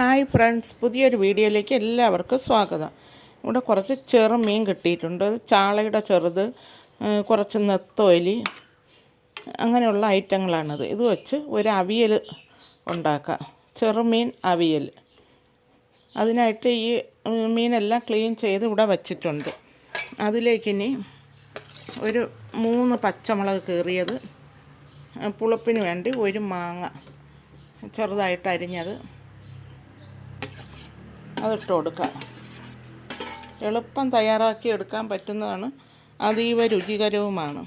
Hi friends പുതിയൊരു വീഡിയോയിലേക്ക് എല്ലാവർക്കും സ്വാഗതം. ഇവിടെ കുറച്ച് ചെറുമീൻ കിട്ടിയിട്ടുണ്ട്. ചാളയുടെ ചെറുത് കുറച്ച് നെത്തോലി അങ്ങനെയുള്ള ഐറ്റങ്ങളാണിത്. ഇത് വെച്ച് ഒരു അവിയൽ ഉണ്ടാക്കാം. ചെറുമീൻ അവിയൽ. അതിനായിട്ട് ഈ മീനെല്ലാം ക്ലീൻ ചെയ്ത് ഇവിടെ വച്ചിട്ടുണ്ട്. അതിലേക്കിനി ഒരു മൂന്ന് പച്ചമുളക് കീറിയത് പുളിപ്പിന് വേണ്ടി ഒരു മാങ്ങ ചെറുതായിട്ട് അരിഞ്ഞത് അതിട്ട് കൊടുക്കാം. എളുപ്പം തയ്യാറാക്കി എടുക്കാൻ പറ്റുന്നതാണ്. അതീവ രുചികരവുമാണ്.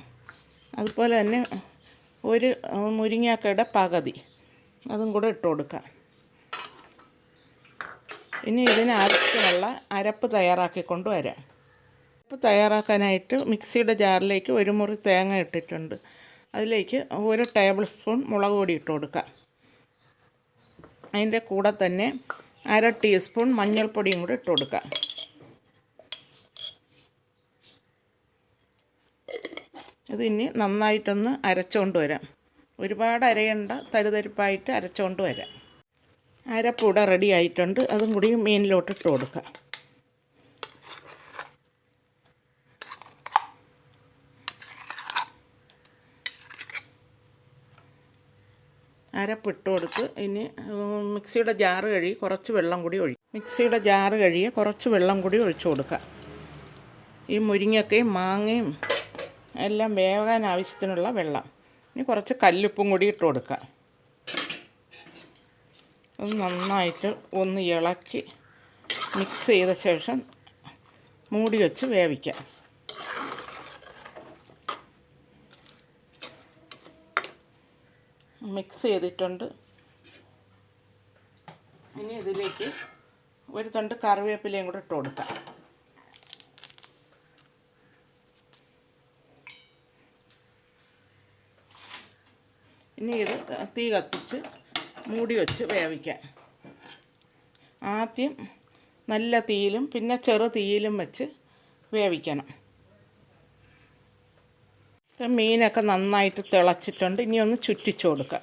അതുപോലെ തന്നെ ഒരു മുരിങ്ങാക്കയുടെ പകുതി. അതും കൂടെ ഇട്ട് കൊടുക്കാം. ഇനി ഇതിന് ആവശ്യമുള്ള അരപ്പ് തയ്യാറാക്കി വരാം. അരപ്പ് തയ്യാറാക്കാനായിട്ട് മിക്സിയുടെ ജാറിലേക്ക് ഒരു മുറി തേങ്ങ ഇട്ടിട്ടുണ്ട്. അതിലേക്ക് ഒരു ടേബിൾ സ്പൂൺ മുളക് പൊടി ഇട്ട് കൊടുക്കാം. അതിന്റെ കൂടെ തന്നെ അര ടീസ്പൂൺ മഞ്ഞൾപ്പൊടിയും കൂടി ഇട്ട് കൊടുക്കാം ഇത് ഇനി നന്നായിട്ടൊന്ന് അരച്ചുകൊണ്ട് വരാം. ഒരുപാട് അരയണ്ട തരുതരിപ്പായിട്ട് അരച്ചുകൊണ്ട് വരാം. അരപ്പൂട റെഡി ആയിട്ടുണ്ട്. അതും കൂടി മീനിലോട്ട് ഇട്ട് കൊടുക്കാം അരപ്പിട്ട് കൊടുത്ത് ഇനി മിക്സിയുടെ ജാറ് കഴുകി കുറച്ച് വെള്ളം കൂടി ഒഴിക്കും മിക്സിയുടെ ജാറ് കഴുകി കുറച്ച് വെള്ളം കൂടി ഒഴിച്ചു കൊടുക്കുക. ഈ മുരിങ്ങക്കയും മാങ്ങയും എല്ലാം വേകാൻ ആവശ്യത്തിനുള്ള വെള്ളം. ഇനി കുറച്ച് കല്ലുപ്പും കൂടി ഇട്ട് കൊടുക്കുക. അത് നന്നായിട്ട് ഒന്ന് ഇളക്കി മിക്സ് ചെയ്ത ശേഷം മൂടി വെച്ച് വേവിക്കാം മിക്സ് ചെയ്തിട്ടുണ്ട്. ഇനി ഇതിലേക്ക് ഒരു തണ്ട് കറിവേപ്പിലയും കൂടെ ഇട്ട് കൊടുക്കാം. ഇനി ഇത് തീ കത്തിച്ച് മൂടി വെച്ച് വേവിക്കാം. ആദ്യം നല്ല തീയിലും പിന്നെ ചെറു തീയിലും വെച്ച് വേവിക്കണം. മീനൊക്കെ നന്നായിട്ട് തിളച്ചിട്ടുണ്ട്. ഇനി ഒന്ന് ചുറ്റിച്ചു കൊടുക്കുക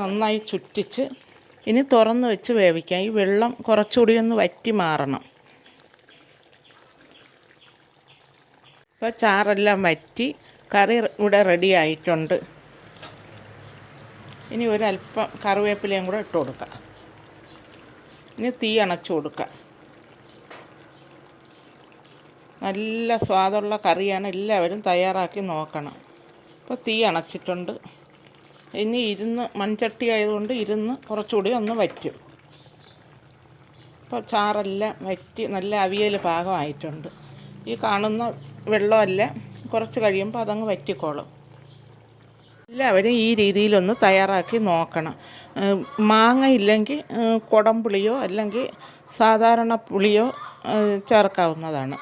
നന്നായി ചുറ്റിച്ച് ഇനി തുറന്ന് വെച്ച് വേവിക്കാം. ഈ വെള്ളം കുറച്ചുകൂടി ഒന്ന് വറ്റി മാറണം. ഇപ്പോൾ ചാറെല്ലാം വറ്റി കറി ഇവിടെ റെഡി ആയിട്ടുണ്ട്. ഇനി ഒരല്പം കറിവേപ്പിലയും കൂടെ ഇട്ട് കൊടുക്കാം. ഇനി തീ അണച്ചു കൊടുക്കാം. നല്ല സ്വാദുള്ള കറിയാണ് എല്ലാവരും തയ്യാറാക്കി നോക്കണം. ഇപ്പോൾ തീ അണച്ചിട്ടുണ്ട്. ഇനി ഇരുന്ന് മൺചട്ടി ആയതുകൊണ്ട് ഇരുന്ന് കുറച്ചുകൂടി ഒന്ന് വറ്റും. ഇപ്പോൾ ചാറെല്ലാം വറ്റി നല്ല അവിയൽ പാകമായിട്ടുണ്ട്. ഈ കാണുന്ന വെള്ളമല്ല കുറച്ച് കഴിയുമ്പോൾ അതങ്ങ് വറ്റിക്കോളും. എല്ലാവരും ഈ രീതിയിലൊന്ന് തയ്യാറാക്കി നോക്കണം. മാങ്ങ ഇല്ലെങ്കിൽ കുടംപുളിയോ അല്ലെങ്കിൽ സാധാരണ പുളിയോ ചേർക്കാവുന്നതാണ്.